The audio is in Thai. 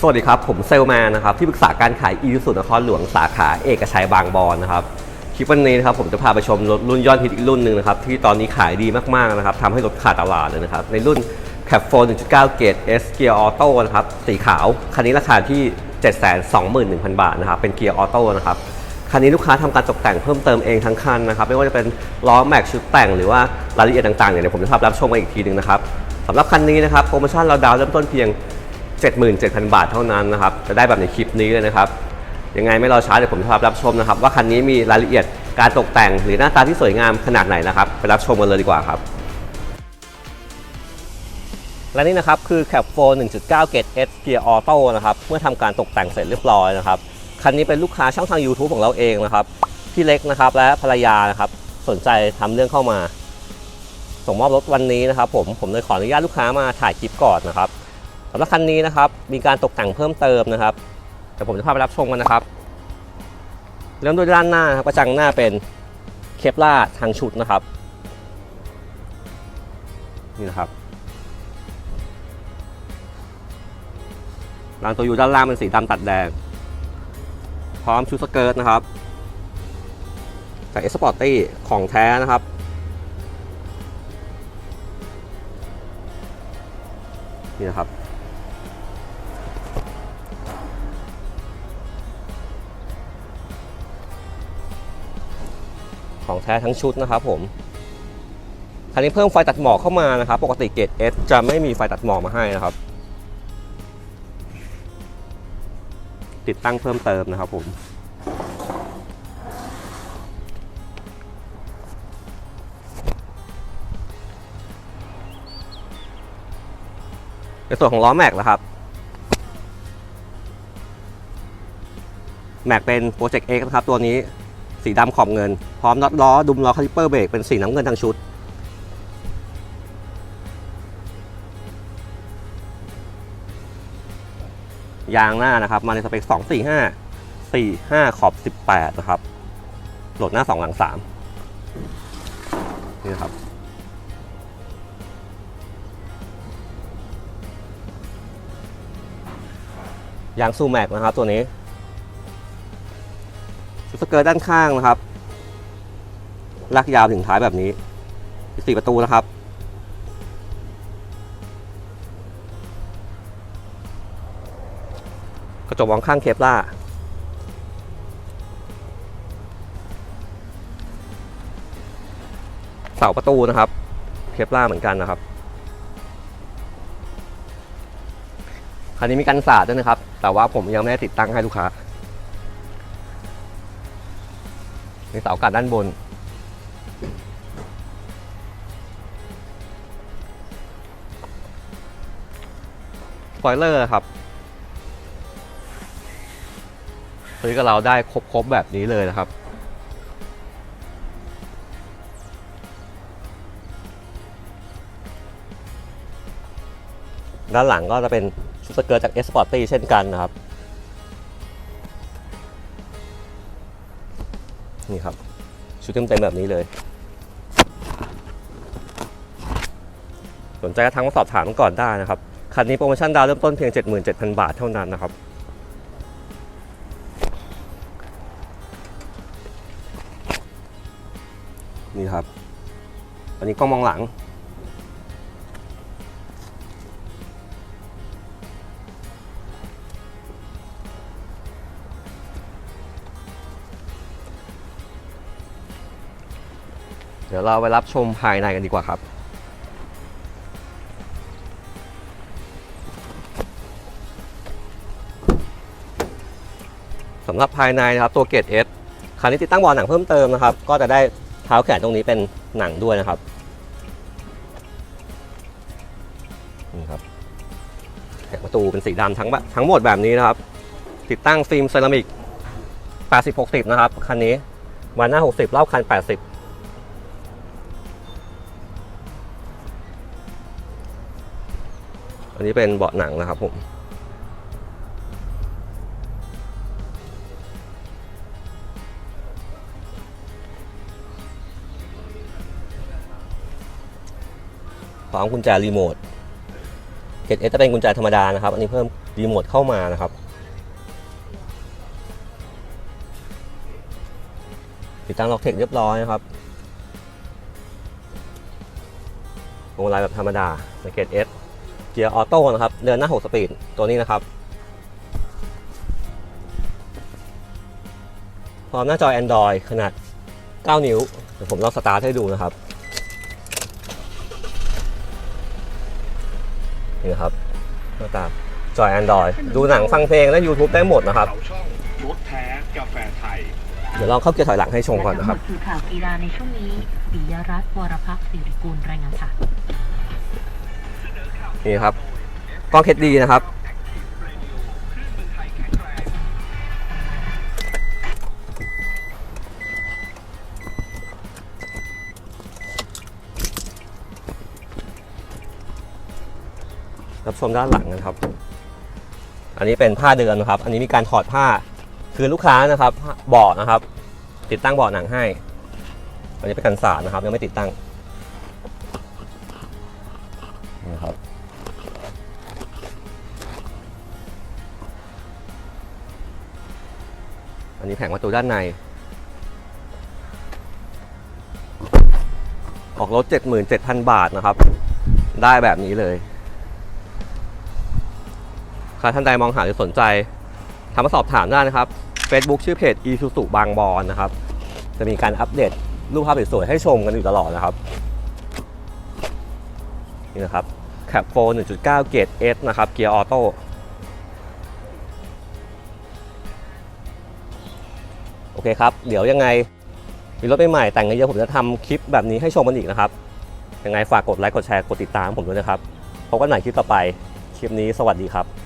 สวัสดีครับ ผมเซลแมนนะครับที่ปรึกษาการขายอีสุนครหลวงสาขาเอกชัยบางบอนนะครับคลิปวันนี้นะครับผมจะพาไปชมรถรุ่นยอดฮิตอีกรุ่นหนึ่งนะครับที่ตอนนี้ขายดีมากๆนะครับทำให้รถขาดตลาดเลยนะครับในรุ่น c a p 4 1.9 เกรด S เกียร์ออโต้นะครับสีขาวคันนี้ราคาที่ 721,000 บาทนะครับเป็นเกียร์ออโต้นะครับคันนี้ลูกค้าทำการตกแต่งเพิ่มเติมเองทั้งคันนะครับไม่ว่าจะเป็นล้อแม็กชุดแต่งหรือว่ารายละเอียดต่างๆเนี่ยเดี๋ยวผมจะพารับชมกันอีกทีหนึ่งนะครับสำหรับคันนี้นะครับโปรโมชั่นเราดาวเริ่มต้นเพียง 77,000 บาทเท่านั้นนะครับ จะได้แบบในคลิปนี้เลยนะครับ ยังไงไม่รอช้าเดี๋ยวผมจะพารับชมนะครับ ว่าคันนี้มีรายละเอียดการตกแต่งหรือหน้าตาที่สวยงามขนาดไหนนะครับ ไปรับชมกันเลยดีกว่าครับ และนี่นะครับคือ Cap 4 1.9 Gate S Gear Auto นะครับ เมื่อทำการตกแต่งเสร็จเรียบร้อยนะครับ คันนี้เป็นลูกค้าช่องทาง YouTube ของเราเองนะครับ พี่เล็กนะครับและภรรยานะครับสนใจทำเรื่องเข้ามาส่งมอบรถวันนี้นะครับผมผมเลยขออนุญาตลูกค้ามาถ่ายคลิปก่อนนะครับ สำหรับคันนี้นะครับ มีการตกแต่งเพิ่มเติมนะครับเดี๋ยวผมจะพาไปรับชมกันนะครับ เริ่มด้วยด้านหน้านะครับกระจังหน้าเป็นเคปล่าทางชุดนะครับ นี่นะครับรางตัวอยู่ด้านล่างเป็นสีดำตัดแดง พร้อมชุดสเกิร์ตนะครับ จากเอสปอร์ตี้ของแท้นะครับนี่นะครับ ของแท้ทั้งชุดนะครับผมคันนี้เพิ่มไฟตัดหมอกเข้ามานะครับ ปกติเกรด S จะไม่มีไฟตัดหมอกมาให้นะครับ ติดตั้งเพิ่มเติมนะครับผมในส่วนของล้อแม็กนะครับแม็กเป็นโปรเจกต์ X นะครับตัวนี้ สีดำขอบเงิน พร้อมน็อตล้อดุมล้อคาลิปเปอร์เบรกเป็นสีน้ำเงินทั้งชุด ยางหน้านะครับ มาในสเปค 2 4 5 4 5 ขอบ 18 นะครับ โหลดหน้า 2 หลัง 3 นี่นะครับยางซูแม็กนะครับตัวนี้ สเกิร์ตด้านข้างนะครับ ลากยาวถึงท้ายแบบนี้สี่ประตูนะครับ กระจกมองข้างเคปล่าเสาประตูนะครับ เคปล่าเหมือนกันนะครับคันนี้มีกันสาดด้วยนะครับ แต่ว่าผมยังไม่ได้ติดตั้งให้ลูกค้า มีเสากัดด้านบน สปอยเลอร์ครับ ซื้อกับเราได้ครบ ๆ แบบนี้เลยนะครับด้านหลังก็จะเป็นชุดสเกิร์ตจาก S Sporty เช่นกันนะครับ นี่ครับ ชุดเต็มๆแบบนี้เลย สนใจก็ทักมาสอบถามก่อนได้นะครับ คันนี้โปรโมชั่นดาวน์เริ่มต้นเพียง 77,000 บาทเท่านั้นนะครับนี่ครับ อันนี้กล้องมองหลัง เดี๋ยวเราไปรับชมภายในกันดีกว่าครับสำหรับภายในนะครับตัวเกรด S คันนี้ติดตั้งบาะหนังเพิ่มเติมนะครับ ก็จะได้เท้าแขนตรงนี้เป็นหนังด้วยนะครับนี่ครับแผงประตูเป็นสีดำทั้งแบบทั้งหมดแบบนี้นะครับ ติดตั้งฟิล์มเซรามิก 80-60 นะครับ คันนี้วันหน้า 60รอบคัน 80 อันนี้เป็นเบาะหนังนะครับผมพร้อมกุญแจรีโมทเกตเอจะเป็นกุญแจธรรมดานะครับ อันนี้เพิ่มรีโมทเข้ามานะครับ ติดตั้งล็อกเทคเรียบร้อยนะครับวงลายแบบธรรมดาสเกตเอส กียร์ออโต้นะครับ เดินหน้า 6 สปีด ตัวนี้นะครับ พร้อมหน้าจอ Android ขนาด 9 นิ้ว เดี๋ยวผมลองสตาร์ทให้ดูนะครับ นี่นะครับหน้าตาจอ Android ดูหนังฟังเพลงและ YouTube ได้หมดนะครับเขาช่องรถแท้กาแฟไทย เดี๋ยวลองเข้าเกียร์ถอยหลังให้ชมก่อนนะครับ และทั้งหมดคือข่าวกีฬาในช่วงนี้ปิยรัตน์วรพักษ์สิริกุลรายงานค่ะ นี่ครับกล้อง HD นะครับ รับชมด้านหลังนะครับ อันนี้เป็นผ้าเดือนนะครับ อันนี้มีการถอดผ้าคือลูกค้านะครับเบาะนะครับ ติดตั้งเบาะหนังให้ อันนี้เป็นกันสาดนะครับ ยังไม่ติดตั้งนะครับ นนี้แผงประตูด้านใน ออกรถ 77,000 บาทนะครับ ได้แบบนี้เลยใครท่านใดมองหาหรือสนใจทำมาสอบถามได้นะครับ Facebook ชื่อเพจ e s u s u บางบอนนะครับ จะมีการอัปเดตรูปภาพสวยๆให้ชมกันอยู่ตลอดนะครับ นี่นะครับ Cap 4 1.9 เกรด S นะครับ เกียร์ออโต้ โอเคครับ เดี๋ยวยังไงมีรถใหม่ๆแต่งเยอะผมจะทำคลิปแบบนี้ให้ชมกันอีกนะครับ ยังไงฝากกดไลค์กดแชร์กดติดตามผมด้วยนะครับพบกันใหม่คลิปต่อไป คลิปนี้สวัสดีครับ